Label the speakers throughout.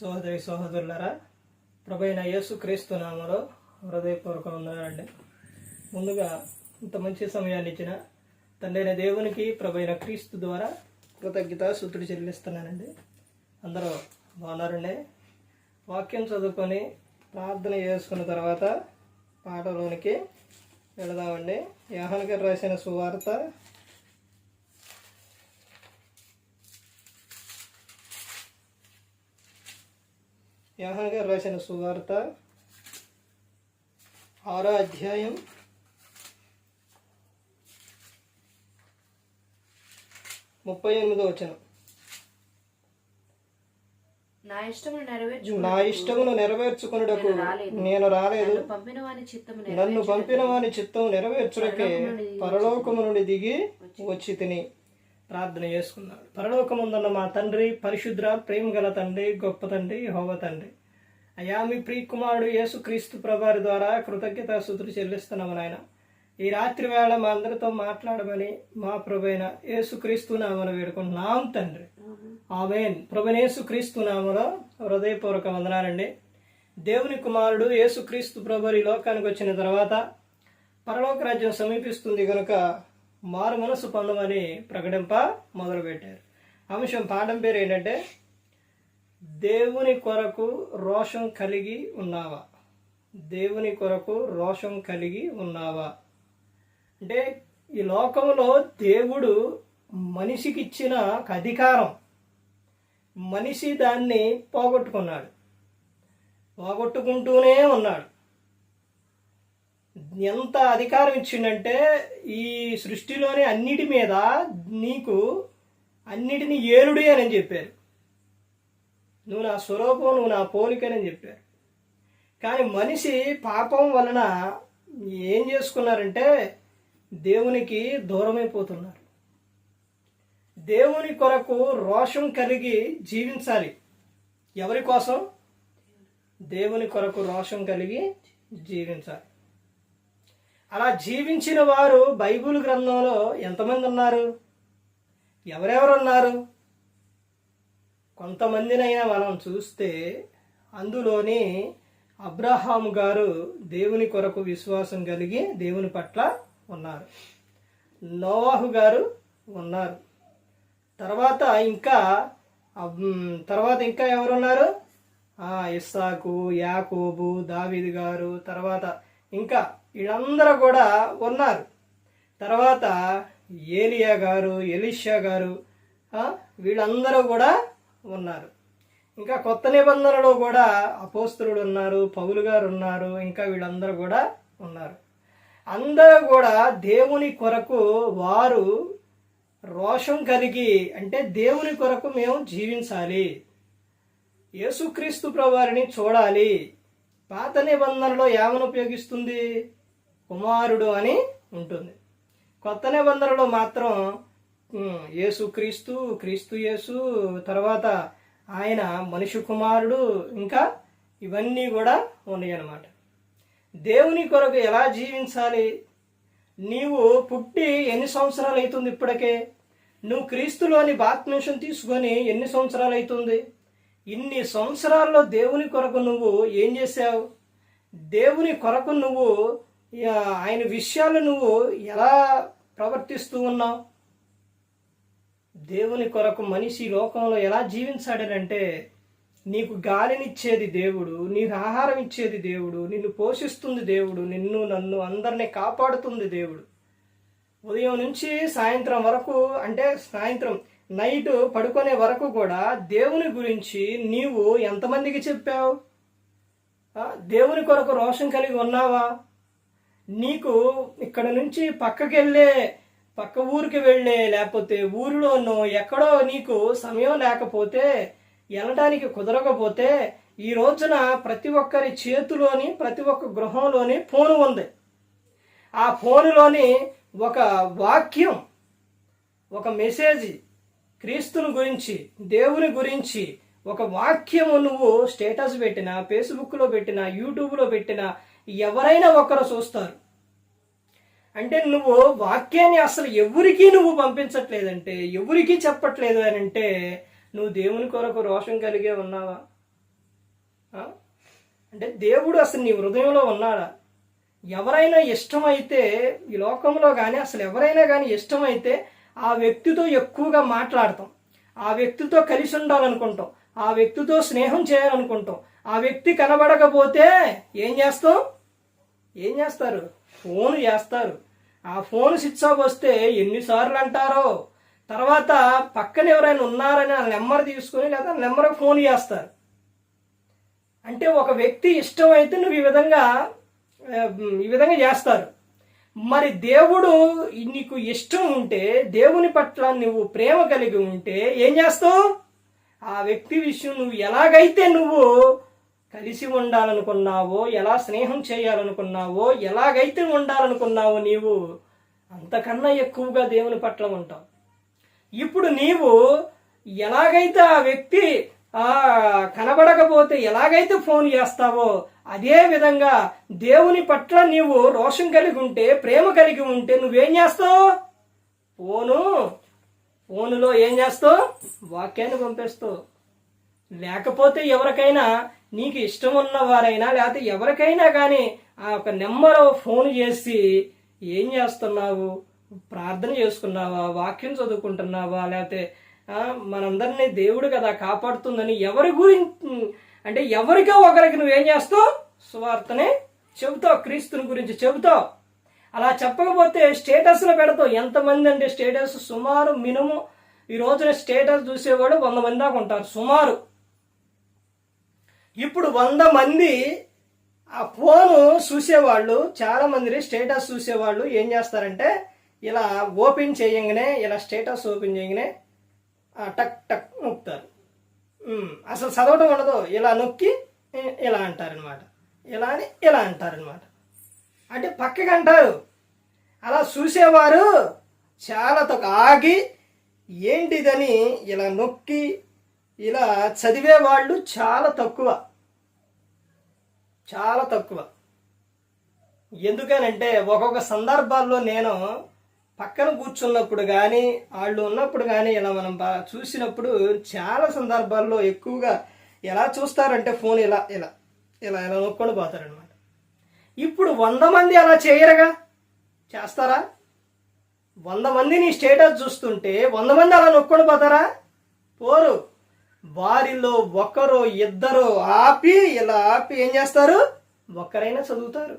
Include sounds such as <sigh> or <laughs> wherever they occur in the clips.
Speaker 1: సోదరి సోదరులరా ప్రభైన యేసు క్రీస్తు నామలో హృదయపూర్వక ఉన్నారండి ముందుగా ఇంత మంచి సమయాన్ని ఇచ్చిన తండ్రైన దేవునికి ప్రభైన క్రీస్తు ద్వారా కృతజ్ఞత శుద్ధుడు చెల్లిస్తున్నానండి. అందరూ బాగున్నారండి? వాక్యం చదువుకొని ప్రార్థన చేసుకున్న తర్వాత పాటలోనికి వెళదామండి. యాహన్ గారు రాసిన సువార్త యాహన్ గారు రాసిన సువార్త ఆరో అధ్యాయం. ముప్పై ఎనిమిదో వచనం.
Speaker 2: నా ఇష్టమును
Speaker 1: నెరవేర్చుకున్నటకు నేను రాలేదు. నన్ను పంపిన వాని చిత్తం నెరవేర్చుటకే పరలోకము నుండి దిగి వచ్చి తిని. ప్రార్థన చేసుకున్నాడు. పరలోకముందున్న మా తండ్రి పరిశుద్ర ప్రేమ గల తండ్రి గొప్ప తండ్రి హోవ తండ్రి. అయా మీ ప్రియకుమారుడు యేసు క్రీస్తు ప్రభారి ద్వారా కృతజ్ఞత సూత్రులు చెల్లిస్తున్నాము నాయన. ఈ రాత్రి వేళ మా అందరితో మాట్లాడమని మా ప్రభైన యేసు క్రీస్తు నామను వేడుకుంటున్నాం తండ్రి. ఆమెన్. ప్రభునేసు క్రీస్తు నామలో హృదయపూర్వక వందనాలండి. దేవుని కుమారుడు యేసుక్రీస్తు ప్రభు ఈ లోకానికి వచ్చిన తర్వాత పరలోక రాజ్యం సమీపిస్తుంది కనుక మారు మనసు పొందమని ప్రకటింప మొదలుపెట్టారు. అంశం పాఠం పేరు ఏంటంటే దేవుని కొరకు రోషం కలిగి ఉన్నావా? దేవుని కొరకు రోషం కలిగి ఉన్నావా? అంటే ఈ లోకంలో దేవుడు మనిషికి ఇచ్చిన ఒక అధికారం మనిషి దాన్ని పోగొట్టుకున్నాడు. పోగొట్టుకుంటూనే ఉన్నాడు. ఎంత అధికారం ఇచ్చిండంటే ఈ సృష్టిలోని అన్నిటి మీద నీకు అన్నిటిని ఏలుడి అని చెప్పారు. నువ్వు నా స్వరూపం నువ్వు నా పోలికనని చెప్పారు. కానీ మనిషి పాపం వలన ఏం చేసుకున్నారంటే దేవునికి దూరమైపోతున్నారు. దేవుని కొరకు రోషం కలిగి జీవించాలి. ఎవరి కోసం? దేవుని కొరకు రోషం కలిగి జీవించాలి. అలా జీవించిన వారు బైబిల్ గ్రంథంలో ఎంతమంది ఉన్నారు? ఎవరెవరు ఉన్నారు కొంతమందినైనా మనం చూస్తే అందులోని అబ్రహాము గారు దేవుని కొరకు విశ్వాసం కలిగి దేవుని పట్ల ఉన్నారు. నోవాహు గారు ఉన్నారు. తర్వాత ఇంకా తర్వాత ఇంకా ఎవరున్నారు? ఇస్సాకు యాకోబు దావిద్ గారు తర్వాత ఇంకా వీళ్ళందరూ కూడా ఉన్నారు. తర్వాత ఏలియా గారు ఎలిషా గారు వీళ్ళందరూ కూడా ఉన్నారు. ఇంకా కొత్త నిబంధనలో కూడా అపోస్తులుడు ఉన్నారు పౌలు గారు ఉన్నారు ఇంకా వీళ్ళందరూ కూడా ఉన్నారు. అందరూ కూడా దేవుని కొరకు వారు రోషం కలిగి అంటే దేవుని కొరకు మేము జీవించాలి. యేసుక్రీస్తు ప్రవారిని చూడాలి. పాత నిబంధనలో ఏమని ఉపయోగిస్తుంది? కుమారుడు అని ఉంటుంది. కొత్త నిబంధనలో మాత్రం ఉమ్, యేసుక్రీస్తు క్రీస్తు యేసు తర్వాత ఆయన మనిషి కుమారుడు ఇంకా ఇవన్నీ కూడా ఉన్నాయి అన్నమాట దేవుని కొరకు ఎలా జీవించాలి? నీవు పుట్టి ఎన్ని సంవత్సరాలు అవుతుంది ఇప్పటికే? నువ్వు క్రీస్తులోని బాత్మేషం తీసుకొని ఎన్ని సంవత్సరాలు అవుతుంది? ఇన్ని సంవత్సరాల్లో దేవుని కొరకు నువ్వు ఏం చేసావు దేవుని కొరకు నువ్వు ఆయన విషయాలు నువ్వు ఎలా ప్రవర్తిస్తూ ఉన్నావు? దేవుని కొరకు మనిషి లోకంలో ఎలా జీవించాడనంటే నీకు గాలినిచ్చేది దేవుడు నీకు ఆహారం ఇచ్చేది దేవుడు నిన్ను పోషిస్తుంది దేవుడు నిన్ను నన్ను అందరినీ కాపాడుతుంది దేవుడు. ఉదయం నుంచి సాయంత్రం వరకు అంటే సాయంత్రం నైట్ పడుకునే వరకు కూడా దేవుని గురించి నీవు ఎంతమందికి చెప్పావు? దేవుని కొరకు రోషం కలిగి ఉన్నావా? నీకు ఇక్కడ నుంచి పక్కకి వెళ్ళే పక్క ఊరికి వెళ్ళే లేకపోతే ఊరిలోనో ఎక్కడో నీకు సమయం లేకపోతే వెళ్ళడానికి కుదరకపోతే ఈ రోజున ప్రతి ఒక్కరి చేతిలోని ప్రతి ఒక్క గృహంలోని ఫోన్ ఉంది. ఆ ఫోనులోని ఒక వాక్యం ఒక మెసేజ్ క్రీస్తుని గురించి దేవుని గురించి ఒక వాక్యము నువ్వు స్టేటస్ పెట్టినా ఫేస్బుక్లో పెట్టినా యూట్యూబ్లో పెట్టినా ఎవరైనా ఒకరు చూస్తారు. అంటే నువ్వు వాక్యాన్ని అసలు ఎవరికీ నువ్వు పంపించట్లేదంటే ఎవరికీ చెప్పట్లేదు అని అంటే నువ్వు దేవుని కొరకు రోషం కలిగే ఉన్నావా? అంటే దేవుడు అసలు నీ హృదయంలో ఉన్నాడా? ఎవరైనా ఇష్టమైతే ఈ లోకంలో కానీ అసలు ఎవరైనా కానీ ఇష్టమైతే ఆ వ్యక్తితో ఎక్కువగా మాట్లాడతాం. ఆ వ్యక్తితో కలిసి ఉండాలనుకుంటాం. ఆ వ్యక్తితో స్నేహం చేయాలనుకుంటాం. ఆ వ్యక్తి కనబడకపోతే ఏం చేస్తాం ఏం చేస్తారు? ఫోన్ చేస్తారు. ఆ ఫోన్ స్విచ్ ఆఫ్ వస్తే ఎన్నిసార్లు అంటారో? తర్వాత పక్కన ఎవరైనా ఉన్నారని ఆ నెంబర్ తీసుకొని లేదా నెంబర్కి ఫోన్ చేస్తారు. అంటే ఒక వ్యక్తి ఇష్టం అయితే నువ్వు ఈ విధంగా ఈ విధంగా చేస్తారు. మరి దేవుడు నీకు ఇష్టం ఉంటే దేవుని పట్ల నువ్వు ప్రేమ కలిగి ఉంటే ఏం చేస్తావు? ఆ వ్యక్తి విషయం నువ్వు ఎలాగైతే నువ్వు కలిసి ఉండాలనుకున్నావో ఎలా స్నేహం చేయాలనుకున్నావో ఎలాగైతే ఉండాలనుకున్నావో నీవు అంతకన్నా ఎక్కువగా దేవుని పట్ల ఉంటావు. ఇప్పుడు నీవు ఎలాగైతే ఆ వ్యక్తి ఆ కనబడకపోతే ఎలాగైతే ఫోన్ చేస్తావో అదే విధంగా దేవుని పట్ల నీవు రోషం కలిగి ఉంటే ప్రేమ కలిగి ఉంటే నువ్వేం చేస్తావు? ఫోను. ఫోనులో ఏం చేస్తావు? వాక్యాన్ని పంపిస్తావు. లేకపోతే ఎవరికైనా నీకు ఇష్టం ఉన్న వారైనా లేకపోతే ఎవరికైనా కానీ ఆ ఒక నెంబర్ ఫోన్ చేసి ఏం చేస్తున్నావు? ప్రార్థన చేసుకున్నావా? వాక్యం చదువుకుంటున్నావా? లేకపోతే మనందరినీ దేవుడు కదా కాపాడుతుందని ఎవరి గురించి అంటే ఎవరికో ఒకరికి నువ్వేం చేస్తావు? సువార్తనే చెబుతావు క్రీస్తుని గురించి చెబుతావు. అలా చెప్పకపోతే స్టేటస్లో పెడతావు. ఎంతమంది అంటే స్టేటస్ సుమారు మినిమం ఈ రోజున స్టేటస్ చూసేవాడు వంద మంది దాకా ఉంటారు. సుమారు. ఇప్పుడు వంద మంది ఆ ఫోను చూసేవాళ్ళు చాలా మంది స్టేటస్ చూసేవాళ్ళు ఏం చేస్తారంటే ఇలా ఓపెన్ చేయగానే ఇలా స్టేటస్ ఓపెన్ చేయగానే టక్ టక్ నొక్కుతారు. అసలు చదవటం ఉండదు. ఇలా నొక్కి ఇలా అంటారనమాట ఇలా అని ఇలా అంటారనమాట అంటే పక్కకి అంటారు. అలా చూసేవారు చాలా తక్కువ ఆగి ఏంటిదని ఇలా నొక్కి ఇలా చదివే వాళ్ళు చాలా తక్కువ. చాలా తక్కువ. ఎందుకనంటే ఒక్కొక్క సందర్భాల్లో నేను పక్కన కూర్చున్నప్పుడు కానీ వాళ్ళు ఉన్నప్పుడు కానీ ఇలా మనం బాగా చూసినప్పుడు చాలా సందర్భాల్లో ఎక్కువగా ఎలా చూస్తారంటే ఫోన్ ఇలా ఇలా ఇలా ఇలా నొక్కొని పోతారనమాట ఇప్పుడు వంద మంది అలా చేయరుగా? చేస్తారా? వంద మంది నీ స్టేటస్ చూస్తుంటే వంద మంది అలా నొక్కొని పోతారా? పోరు. వారిలో ఒకరో ఇద్దరో ఆపి ఇలా ఆపి ఏం చేస్తారు? ఒకరైనా చదువుతారు.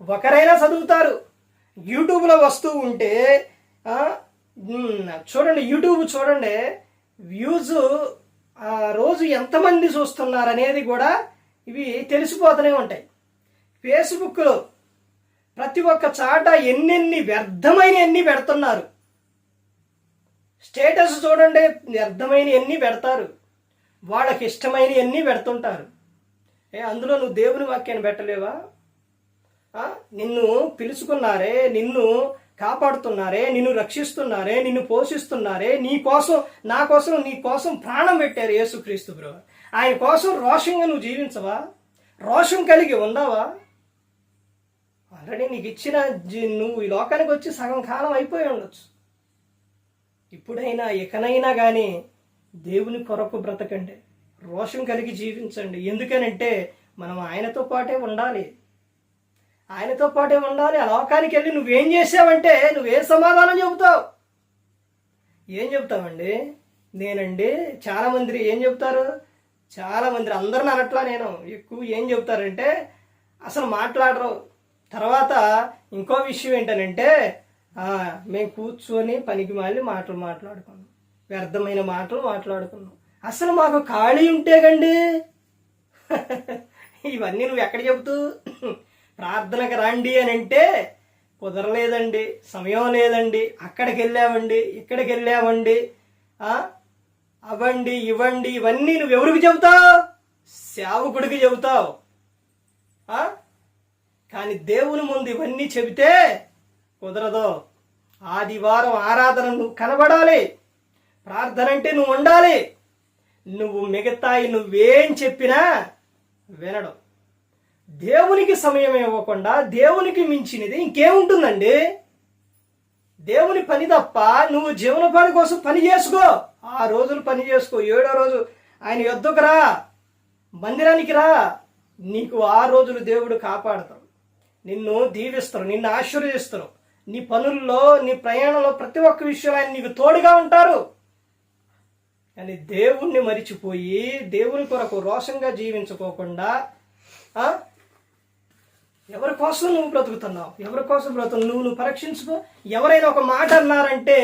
Speaker 1: ఒకరైనా చదువుతారు. యూట్యూబ్లో వస్తూ ఉంటే చూడండి యూట్యూబ్ చూడండి వ్యూస్ ఆ రోజు ఎంతమంది చూస్తున్నారు అనేది కూడా ఇవి తెలిసిపోతూనే ఉంటాయి. ఫేస్బుక్లో ప్రతి ఒక్క చాట ఎన్నెన్ని వ్యర్థమైన ఎన్ని పెడుతున్నారు? స్టేటస్ చూడండి వ్యర్థమైన ఎన్ని పెడతారు. వాళ్ళకి ఇష్టమైన ఎన్ని పెడుతుంటారు. ఏ అందులో నువ్వు దేవుని వాక్యాన్ని పెట్టలేవా? నిన్ను పిలుచుకున్నారే నిన్ను కాపాడుతున్నారే నిన్ను రక్షిస్తున్నారే నిన్ను పోషిస్తున్నారే నీ కోసం నా కోసం నీ కోసం ప్రాణం పెట్టారు యేసుక్రీస్తు బ్రో. ఆయన కోసం రోషంగా నువ్వు జీవించవా? రోషం కలిగి ఉందావా ఆల్రెడీ నీకు ఇచ్చిన నువ్వు ఈ లోకానికి వచ్చి సగం కాలం అయిపోయి ఉండొచ్చు. ఇప్పుడైనా ఇకనైనా కానీ దేవుని కొరకు బ్రతకండి. రోషం కలిగి జీవించండి. ఎందుకనంటే మనం ఆయనతో పాటే ఉండాలి. ఆయనతో పాటే ఉండాలి. ఆ లోకానికి వెళ్ళి నువ్వేం చేసావంటే నువ్వే సమాధానం చెబుతావు? ఏం చెబుతావండి? నేనండి చాలా మంది ఏం చెబుతారు? చాలా మంది అందరిని అనట్లా నేను ఎక్కువ ఏం చెబుతారంటే అసలు మాట్లాడరు. తర్వాత ఇంకో విషయం ఏంటనంటే మేము కూర్చొని పనికి మాలి మాటలు మాట్లాడుకున్నాం. వ్యర్థమైన మాటలు మాట్లాడుకున్నాం. అసలు మాకు ఖాళీ ఉంటే గండి ఇవన్నీ నువ్వు ఎక్కడ చెబుతూ? ప్రార్థనకు రండి అని అంటే కుదరలేదండి సమయం లేదండి. అక్కడికి వెళ్ళామండి ఇక్కడికి వెళ్ళామండి. అవ్వండి ఇవ్వండి ఇవన్నీ నువ్వు ఎవరికి చెబుతావు? సేవకుడికి చెబుతావు. కానీ దేవుని ముందు ఇవన్నీ చెబితే కుదరదు ఆదివారం ఆరాధన నువ్వు కనబడాలి. ప్రార్థన అంటే నువ్వు ఉండాలి. నువ్వు మిగతాయి నువ్వేం చెప్పినా వినడం. దేవునికి సమయం ఇవ్వకుండా దేవునికి మించినది ఇంకేముంటుందండి? దేవుని పని తప్ప నువ్వు జీవనోపాధి కోసం పని చేసుకో. ఆ రోజులు పని చేసుకో. ఏడో రోజు ఆయన యుద్ధకు రా. మందిరానికి రా. నీకు ఆ రోజులు దేవుడు కాపాడతాడు. నిన్ను దీవిస్తారు నిన్ను ఆశీర్వదిస్తారు నీ పనుల్లో నీ ప్రయాణంలో ప్రతి ఒక్క విషయం ఆయన నీకు తోడుగా ఉంటారు. కానీ దేవుణ్ణి మరిచిపోయి దేవుని కొరకు రోషంగా జీవించుకోకుండా ఎవరి కోసం నువ్వు బ్రతుకుతున్నావు? ఎవరి కోసం బ్రతుకు నువ్వు నువ్వు పరీక్షించుకో. ఎవరైనా ఒక మాట అన్నారంటే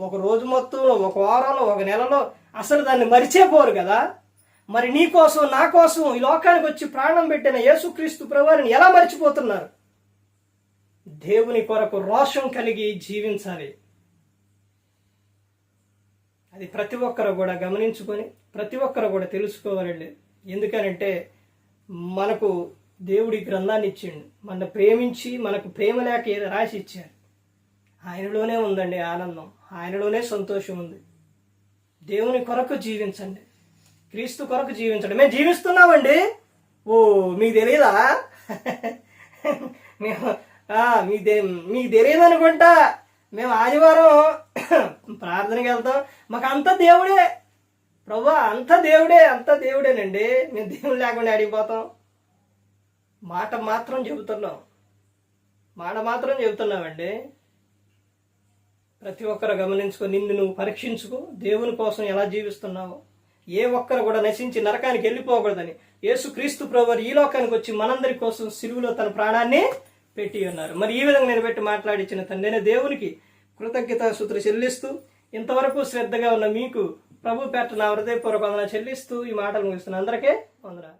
Speaker 1: ఒక రోజు మొత్తంలో ఒక వారంలో ఒక నెలలో అసలు దాన్ని మరిచేపోరు కదా. మరి నీ కోసం నా కోసం ఈ లోకానికి వచ్చి ప్రాణం పెట్టిన యేసుక్రీస్తు ప్రభువారిని ఎలా మర్చిపోతున్నారు? దేవుని కొరకు రోషం కలిగి జీవించాలి. అది ప్రతి ఒక్కరు కూడా గమనించుకొని ప్రతి ఒక్కరు కూడా తెలుసుకోవాలండి. ఎందుకనంటే మనకు దేవుడి గ్రంథాన్ని ఇచ్చిండు. మన ప్రేమించి మనకు ప్రేమ లేక ఏదో రాసి ఇచ్చారు. ఆయనలోనే ఉందండి ఆనందం. ఆయనలోనే సంతోషం ఉంది. దేవుని కొరకు జీవించండి. క్రీస్తు కొరకు జీవించండి. మేము జీవిస్తున్నామండి? ఓ మీకు తెలియదా <laughs> మేము మీకు మీకు తెలియదు అనుకుంటా? మేము ఆదివారం <coughs> ప్రార్థనకి వెళ్తాం. మాకు అంత దేవుడే. ప్రభా అంత దేవుడే అంత దేవుడేనండి. మేము దేవుడు లేకుండా అడిగిపోతాం మాట మాత్రం చెబుతున్నాం. మాట మాత్రం చెబుతున్నామండి. ప్రతి ఒక్కరు గమనించుకో నిన్ను నువ్వు పరీక్షించుకో. దేవుని కోసం ఎలా జీవిస్తున్నావు? ఏ ఒక్కరు కూడా నశించి నరకానికి వెళ్ళిపోకూడదని. యేసుక్రీస్తు ప్రభువారు ఈ లోకానికి వచ్చి మనందరి కోసం సిలువులో తన ప్రాణాన్ని పెట్టి ఉన్నారు. మరి ఈ విధంగా నేను పెట్టి మాట్లాడించిన తండ్రి దేవునికి కృతజ్ఞత సూత్రం చెల్లిస్తూ ఇంతవరకు శ్రద్ధగా ఉన్న మీకు ప్రభు పేట నా హృదయపూర్వక వందన చెల్లిస్తూ ఈ మాటలు ముగిస్తున్న అందరికీ వందనాలు.